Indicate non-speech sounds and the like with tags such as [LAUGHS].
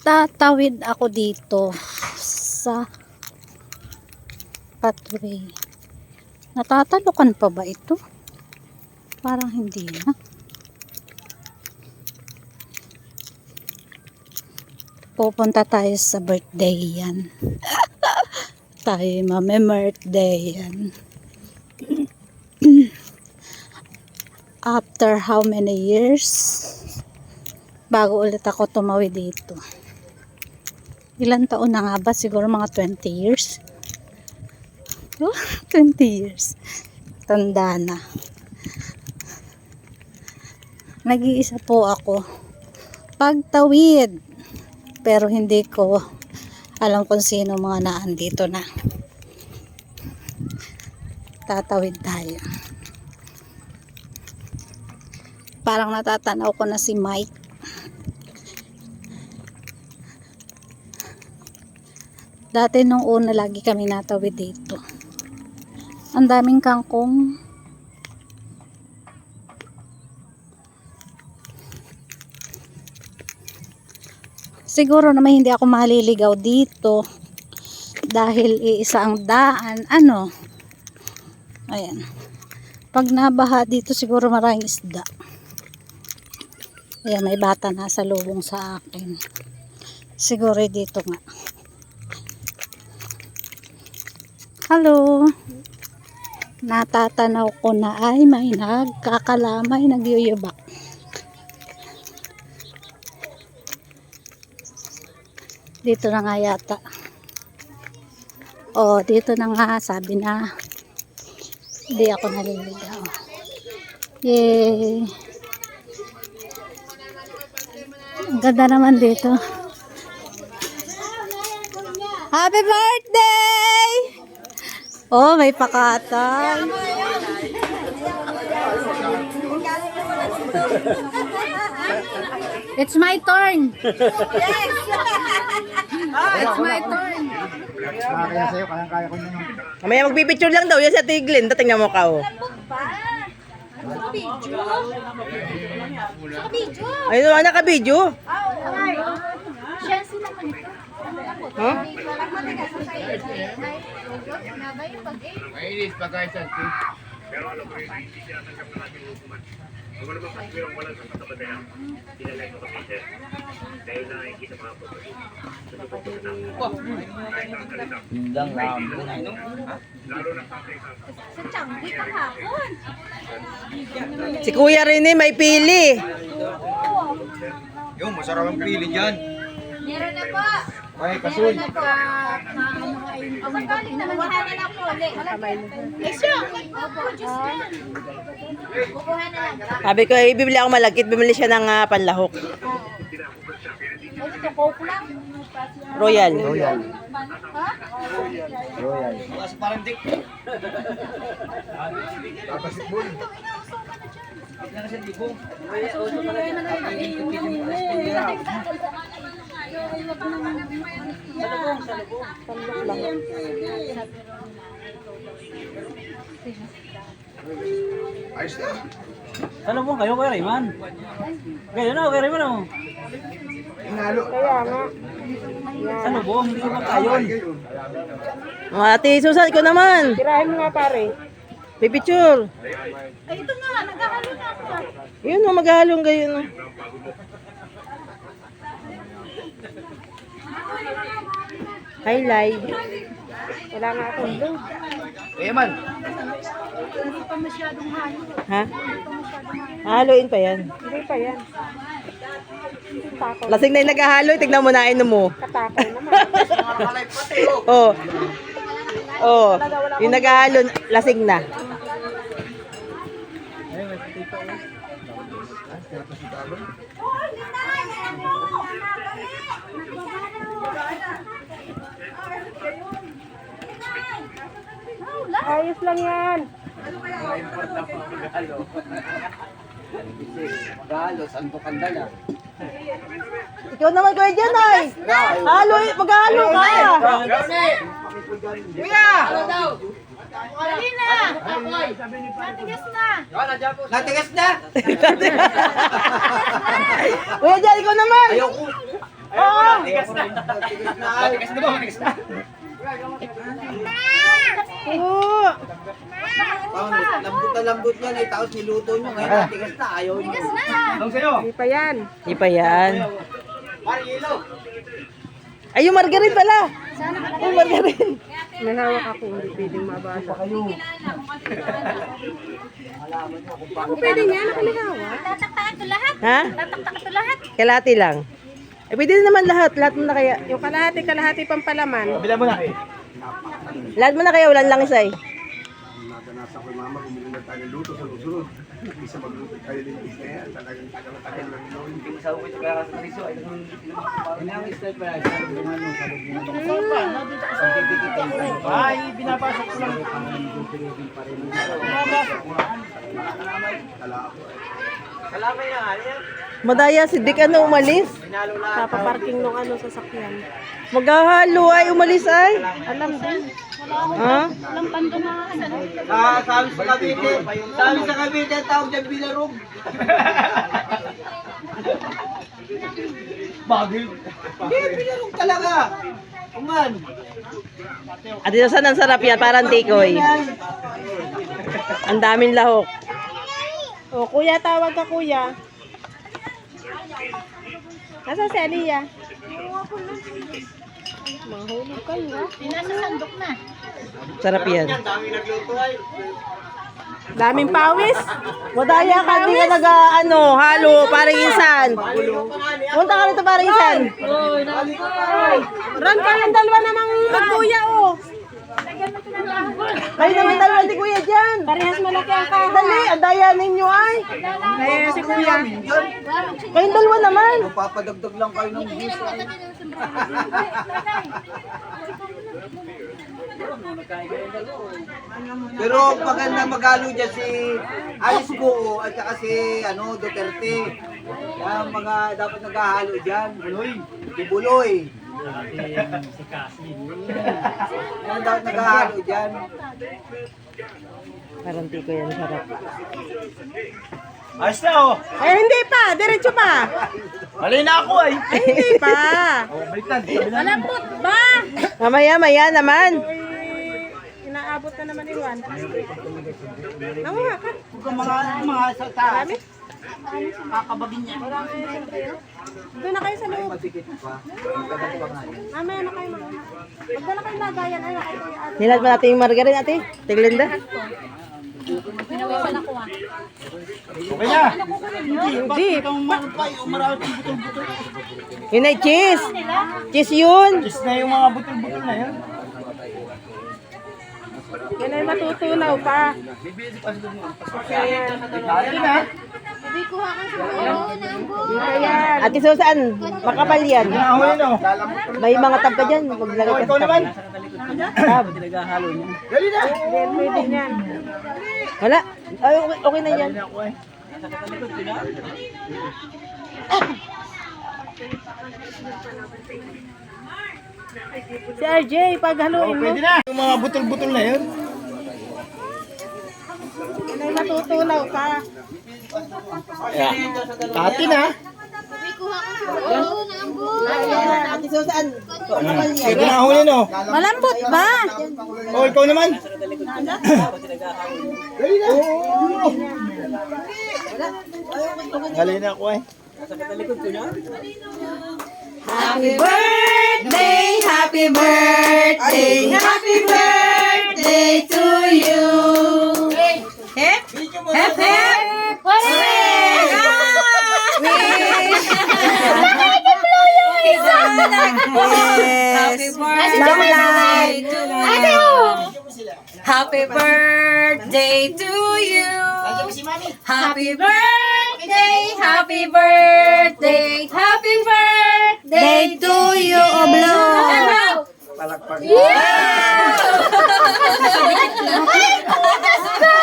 Tatawid ako dito sa pathway. Natatalukan pa ba ito? Parang hindi na. Pupunta tayo sa birthday yan. [LAUGHS] tayo mame-birthday yan. [CLEARS THROAT] After how many years? Bago ulit ako tumawid dito. Ilan taon na nga ba? Siguro mga 20 years. Oh, [LAUGHS] 20 years. Tanda na. Nag-iisa po ako. Pagtawid. Pero hindi ko alam kung sino mga naandito na. Tatawid tayo. Parang natatanaw ko na si Mike. Dati nung una lagi kami natawid dito. Ang daming kangkong. Siguro naman hindi ako maliligaw dito dahil iisa ang daan. Ano? Ayan. Pag nabaha dito siguro maraming isda. Ayan, may bata nasa lubong sa akin. Siguro dito nga. Hello. Natatanaw ko na ay may nagkakalamay, nagyuyubak. Dito na nga yata. Oh, dito na nga sabi na hindi ako naliligaw. Yay! Ang ganda naman dito. Happy birthday! Oh, may pakatay. It's my turn. It's my turn. Kaya sa'yo, kaya-kaya ko naman. Mamaya magpipicture lang daw yan sa Tiglin. Tatingnan mo ka oh. Ayun naman naka-video. Ha? Mainis pa guys, Santi. Hindang labo na. Si Kuya rin eh, may pili. Yung masarap ang pili dyan. Meron na po. Ay, kasul. Meron na po. Maano kayo. Ang magaling naman. Kukuha na lang po ulit. Eh siya. Opo, Diyos yan. Kukuha na lang. Sabi ko, eh, bibili ako malagkit. Bumili siya ng ah, panlahok. Ito, coke lang. Royal. Royal. Ha? Royal. Tapos bun. Ayos na. Ano po kayo kay Rayman? Kayo na, kay Rayman oh. Inalo. Ano po, hindi ko makayon. Mga ate Susan, ikaw naman. Tirahin mo nga pare. Pipicture. Ay, ito na. Naghahalo na ako. Yun, oh, maghalong kayo. No? Highlight. Wala nga akong load. Eh man. Ha? Haluin pa yan. Hindi pa yan. Takaw. Lasing na yung naghahalo, tignan mo na, inom mo. Katakaw naman. Oh. Oh. Yung naghahalo, lasing na. Ayos lang yan. Ano kaya? Import na po regalo. Regalo, saan ko kandala? Ikaw naman gawin dyan ay! Halo, maghalo ka! Kuya! Ano daw? Dali na! Natigas na! Natigas na! Natigas [LAUGHS] na! Kuya dyan, ikaw naman! Ayoko! Ayoko, natigas na! Natigas na ba? Natigas na! Oo. Lambot na lambot niya na tapos niluto niyo ngayon. Ah. Tigas na ayaw niyo. Tigas na. Anong sa'yo? Hindi pa yan. Hindi pa yan. Marielo. Ay, yung margarine pala. Sana pala. Yung margarine. Nanawak ako, hindi pwedeng mabala. Hindi kilala kung kasi Hindi ako pwede niya, nakalihawa. Tataktakan to lahat. Ha? Tataktakan to lahat. Kalati lang. Eh, pwede naman lahat. Lahat mo na kaya. Yung kalahati, kalahati pampalaman. Bila mo na. Lahat mo na kaya. Wala lang isa eh. Sa uwi, kaya sa riso, ay nung Ini ang style pala. Ay, binabasok ko lang. Kalaban niya, yan. Madaya si Dick ano umalis. Papaparking nung ano sasakyan. Maghahalo ay umalis ay. Alam din. Ha? Ah, sabi sa Cavite, sabi sa Cavite, tawag dyan bilarog. [LAUGHS] Bagay. Hindi, bilarog talaga. Kuman. At ito saan ang sarap yan? Parang tikoy. Ang daming lahok. O, kuya, tawag ka, kuya. Nasa si Aliyah? Mahulog kayo? Nasa sandok na. Sarap yan. Daming pawis. Madaya ka, di ka nag ano, halo, parang insan. Punta ka rito parang insan. Ron, kayong dalawa namang magkuya, oh. Kayo naman dalawa di kuya dyan. Parehas malaki ang kahoy. Dali, ang daya ninyo ay. Kaya si kuya. Kayong dalawa naman. Papadagdag lang kayo ng bis. Pero maganda magalo dyan si Alice Goo at saka si ano, Duterte. Kaya mga dapat naghahalo dyan. Buloy. Si Buloy. Yan dapat naghahalo dyan. Parang tikoy yan, sarap. Ayos na oh. Ay, hindi pa. Diretso pa. Mali na ako ay. Ay, hindi pa. Oh, baliktad. Malambot ba? Mamaya, maya naman. Inaabot na naman yung one. Nanguha ka. Kung mga mga sa taas. Marami? Kakabagin niya. Doon na kayo sa loob. Mamaya na kayo mga. Magdala kayo lagayan. Ay, kayo kuya ate. Nilat mo natin yung margarine, ate. Tiglinda. Pinawisan ako ah. Okay na. Hindi. Ikaw marupay o marami pang butol-butol. Yun ay cheese. Cheese yun. Kiss na yung mga butol-butol na yan. Yan ay matutunaw pa. Dali na. Sabi ko ha sa ulo ng buhay. Ayan. Ate Susan, makapal yan. Nahuli no. May mga tab ka dyan. Maglagay ka sa naman. tab. [CLEARS THROAT] Dali na. Pwede niyan. Wala. Ay, okay, okay na yan. Si RJ, paghaluin mo. Pwede na. Yung mga butol-butol na yun. Yan ay matutunaw Tati na. Ito na huli no. Malambot ba? O, ikaw naman. Dali na. Dali na ako eh. Happy birthday, happy birthday, happy birthday to you. Long life to you. Happy birthday to you. Happy birthday, happy birthday, happy birthday to you, Oblo. Palakpak. Yeah! Ay, putas ko!